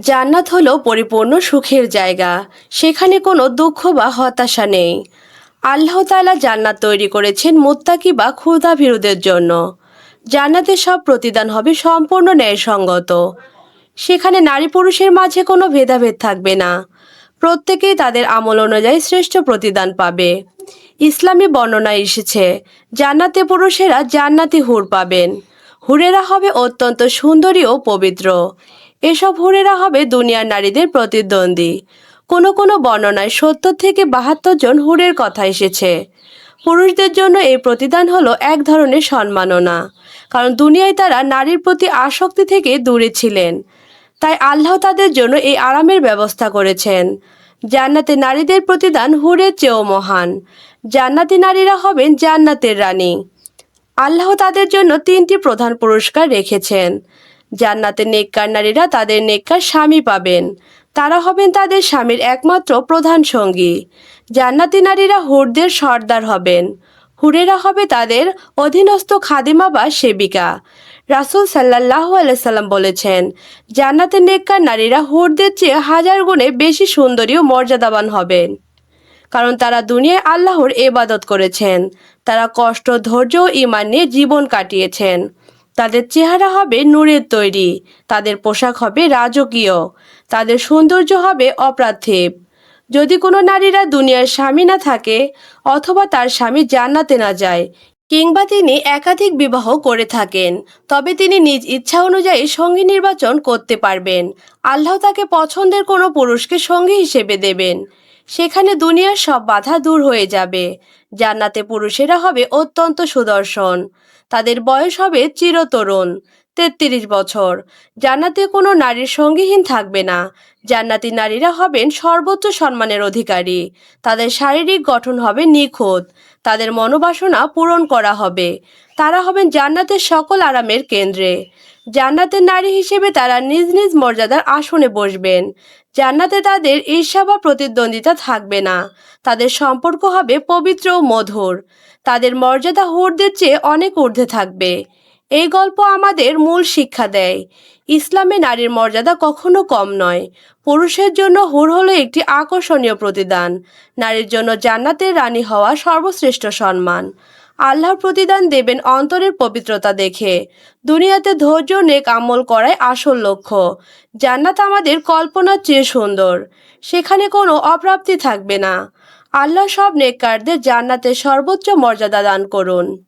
জান্নাত হলো পরিপূর্ণ সুখের জায়গা। সেখানে কোনো দুঃখ বা হতাশা নেই। আল্লাহ তাআলা জান্নাত তৈরি করেছেন মুত্তাকি বা ক্ষুধাভীরুদের জন্য। জান্নাতের সব প্রতিদান হবে সম্পূর্ণ ন্যায়সঙ্গত। সেখানে নারী পুরুষের মাঝে কোনো ভেদাভেদ থাকবে না। প্রত্যেকেই তাদের আমল অনুযায়ী শ্রেষ্ঠ প্রতিদান পাবে। ইসলামী বর্ণনায় এসেছে, জান্নাতে পুরুষেরা জান্নাতি হুর পাবেন। হুরেরা হবে অত্যন্ত সুন্দরী ও পবিত্র। এসব হুরেরা হবে দুনিয়ার নারীদের প্রতিদ্বন্দ্বী। কোনো কোনো বর্ণনায় সত্তর থেকে বাহাত্তর জন হুরের কথা এসেছে। পুরুষদের জন্য এই প্রতিদান হলো এক ধরনের সম্মাননা, কারণ দুনিয়ায় তারা নারীর প্রতি আসক্তি থেকে দূরে ছিলেন। তাই আল্লাহ তাদের জন্য এই আরামের ব্যবস্থা করেছেন। জান্নাতে নারীদের প্রতিদান হুরের চেয়েও মহান। জান্নাতি নারীরা হবেন জান্নাতের রানী। আল্লাহ তাদের জন্য তিনটি প্রধান পুরস্কার রেখেছেন। জান্নাতে নেককার নারীরা তাদের নেককার স্বামী পাবেন। তারা হবেন তাদের স্বামীর একমাত্র প্রধান সঙ্গী। জান্নাতি নারীরা হুরদের সর্দার হবেন। হুরেরা হবে তাদের অধীনস্থ খাদিমা বা সেবিকা। রাসুল সাল্লাহ আলাইসাল্লাম বলেছেন, জান্নাতের নেককার নারীরা হুরদের চেয়ে হাজার গুণে বেশি সুন্দরী ও মর্যাদাবান হবেন। কারণ তারা দুনিয়ায় আল্লাহর এবাদত করেছেন। তারা কষ্ট, ধৈর্য ও ইমান নিয়ে জীবন কাটিয়েছেন। তাদের চেহারা হবে নূরের তৈরি, তাদের পোশাক হবে রাজকীয়, তাদের সৌন্দর্য হবে অপ্রার্থিব যদি কোনো নারীরা দুনিয়ার স্বামী না থাকে অথবা তার স্বামী জান্নাতে না যায় কিংবা তিনি একাধিক বিবাহ করে থাকেন, তবে তিনি নিজ ইচ্ছা অনুযায়ী সঙ্গী নির্বাচন করতে পারবেন। আল্লাহ তাকে পছন্দের কোনো পুরুষকে সঙ্গী হিসেবে দেবেন। সেখানে দুনিয়ার সব বাধা দূর হয়ে যাবে। জান্নাতে পুরুষেরা হবে অত্যন্ত সুদর্শন। তাদের বয়স হবে চিরতরুণ। তেত্রিশ বছর। জান্নাতে কোনো নারীর সঙ্গীহীন থাকবে না। জান্নাতি নারীরা হবেন সর্বোচ্চ সম্মানের অধিকারী। তাদের শারীরিক গঠন হবে নিখুঁত। তাদের মনোবাসনা পূরণ করা হবে। তারা হবেন জান্নাতের সকল আরামের কেন্দ্রে। জান্নাতের নারী হিসেবে তারা নিজ নিজ মর্যাদার আসনে বসবেন। জান্নাতে তাদের ঈর্ষা বা প্রতিদ্বন্দ্বিতা থাকবে না। তাদের সম্পর্ক হবে পবিত্র ও মধুর। তাদের মর্যাদা হুরদের চেয়ে অনেক ঊর্ধ্বে থাকবে। এই গল্প আমাদের মূল শিক্ষা দেয়। ইসলামে নারীর মর্যাদা কখনো কম নয়। পুরুষের জন্য হুর হলো একটি আকর্ষণীয় প্রতিদান। নারীর জন্য জান্নাতের রানী হওয়া সর্বশ্রেষ্ঠ সম্মান। আল্লাহর প্রতিদান দেবেন অন্তরের পবিত্রতা দেখে। দুনিয়াতে ধৈর্য নেক আমল করাই আসল লক্ষ্য। জান্নাত আমাদের কল্পনার চেয়ে সুন্দর। সেখানে কোনো অপ্রাপ্তি থাকবে না। আল্লাহ সব নেককারদের জান্নাতের সর্বোচ্চ মর্যাদা দান করুন।